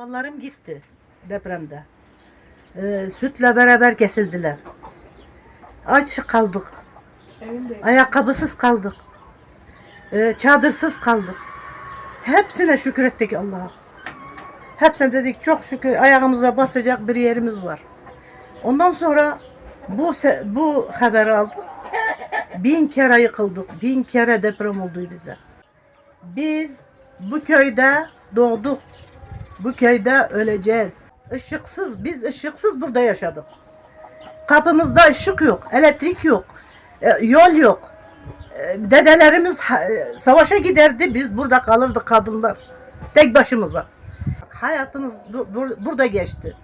Hayvanlarım gitti depremde. Ee, sütle beraber kesildiler. Aç kaldık. Ayakkabısız kaldık. Ee, çadırsız kaldık. Hepsine şükür ettik Allah'a. Hepsine dedik çok şükür ayağımıza basacak bir yerimiz var. Ondan sonra bu bu haberi aldık. Bin kere yıkıldık. Bin kere deprem oldu bize. Biz bu köyde doğduk. Bu köyde öleceğiz. Işıksız, biz ışıksız burada yaşadık. Kapımızda ışık yok, elektrik yok, e, yol yok. E, Dedelerimiz e, savaşa giderdi, biz burada kalırdık kadınlar. Tek başımıza. Hayatımız bu- bu- burada geçti.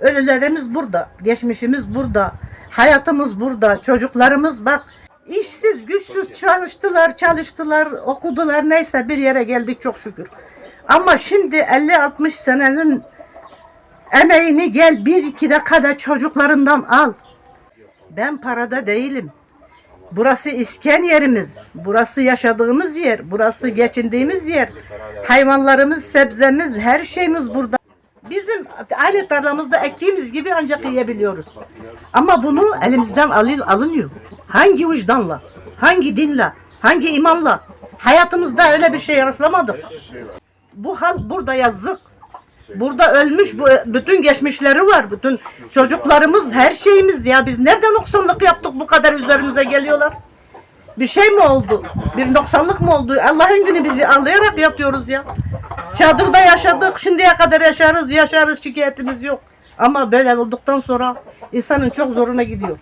Ölülerimiz burada, geçmişimiz burada, hayatımız burada, çocuklarımız bak işsiz, güçsüz çalıştılar, çalıştılar, okudular neyse bir yere geldik çok şükür. Ama şimdi 50-60 senenin emeğini gel bir iki dakikada çocuklarından al. Ben parada değilim. Burası isken yerimiz. Burası yaşadığımız yer. Burası geçindiğimiz yer. Hayvanlarımız, sebzemiz, her şeyimiz burada. Bizim aynı tarlamızda ektiğimiz gibi ancak yiyebiliyoruz. Ama bunu elimizden alın, alınıyor. Hangi vicdanla, hangi dinle, hangi imanla? Hayatımızda öyle bir şey rastlamadık. Bu halk burada yazık. Burada ölmüş bu bütün geçmişleri var. Bütün çocuklarımız, her şeyimiz ya biz nereden noksanlık yaptık bu kadar üzerimize geliyorlar? Bir şey mi oldu? Bir noksanlık mı oldu? Allah'ın günü bizi ağlayarak yatıyoruz ya. Çadırda yaşadık, şimdiye kadar yaşarız, yaşarız, şikayetimiz yok. Ama böyle olduktan sonra insanın çok zoruna gidiyor.